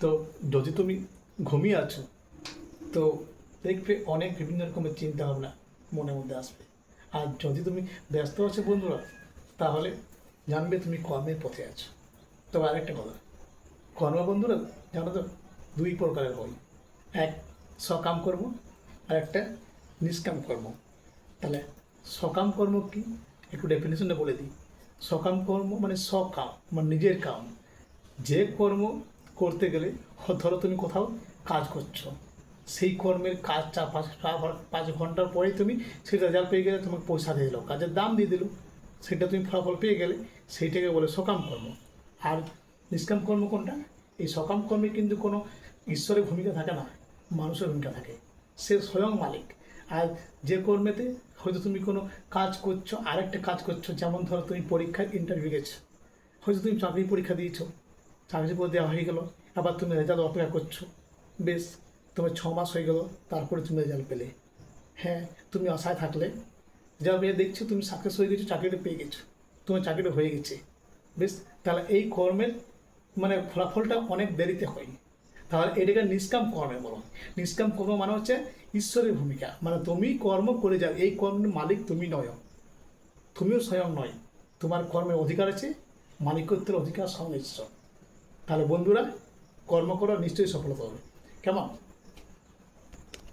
তো যদি তুমি ঘুমিয়ে আছো, তো দেখবে অনেক বিভিন্ন রকমের চিন্তা ভাবনা মনের মধ্যে আসবে। আর যদি তুমি ব্যস্ত আছো বন্ধুরা, তাহলে জানবে তুমি কর্মের পথে আছো। তবে আরেকটা কথা, কর্ম বন্ধুরা, জানো তো, দুই প্রকারের হয়। এক, সকাম কর্ম, আর একটা নিষ্কাম কর্ম। তাহলে সকাম কর্ম কি? একটু ডেফিনেশনটা বলে দিই। সকাম কর্ম মানে সকাম মানে নিজের কাম। যে কর্ম করতে গেলে ধরো তুমি কোথাও কাজ করছ। সেই কর্মের কাজ চা পাঁচ পাঁচ ঘণ্টার পরেই তুমি সেই রেজাল্ট পেয়ে গেলে তোমাকে পয়সা দিয়ে দিলো, কাজের দাম দিয়ে দিল। সেটা তুমি ফলাফল পেয়ে গেলে সেইটাকে বলে সকাম কর্ম। আর নিষ্কাম কর্ম কোনটা? এই সকাম কর্মে কিন্তু কোনো ঈশ্বরের ভূমিকা থাকে না, মানুষের ভূমিকা থাকে। সে স্বয়ং মালিক। আর যে কর্মেতে হয়তো তুমি কোনো কাজ করছ, আরেকটা কাজ করছ, যেমন ধরো তুমি পরীক্ষায় ইন্টারভিউ গেছো। হয়তো তুমি চাকরি পরীক্ষা দিয়েছ চাকরি পরীক্ষা দেওয়া হয়ে গেল আবার তুমি রেজাল্ট অপেক্ষা করছ। বেশ, তোমার ছ মাস হয়ে গেলো, তারপরে তুমি রেজাল্ট পেলে। হ্যাঁ তুমি আশায় থাকলে। যা মেয়ে দেখছ, তুমি সাকসেস হয়ে গেছো, চাকরিটা পেয়ে গেছো। তোমার চাকরিটা হয়ে গেছে। বেশ, তাহলে এই কর্মের মানে ফলাফলটা অনেক দেরিতে হয় তাহলে এটাকে নিষ্কাম কর্মে বলো। নিষ্কাম কর্ম মানে হচ্ছে ঈশ্বরের ভূমিকা। মানে তুমি কর্ম করে যাও, এই কর্মের মালিক তুমি নয়। তুমিও স্বয়ং নয়। তোমার কর্মের অধিকার আছে, মালিকত্বের অধিকার স্বয়ং ঈশ্বর তাহলে বন্ধুরা কর্ম করা নিশ্চয়ই সফলতা হবে। কেমন?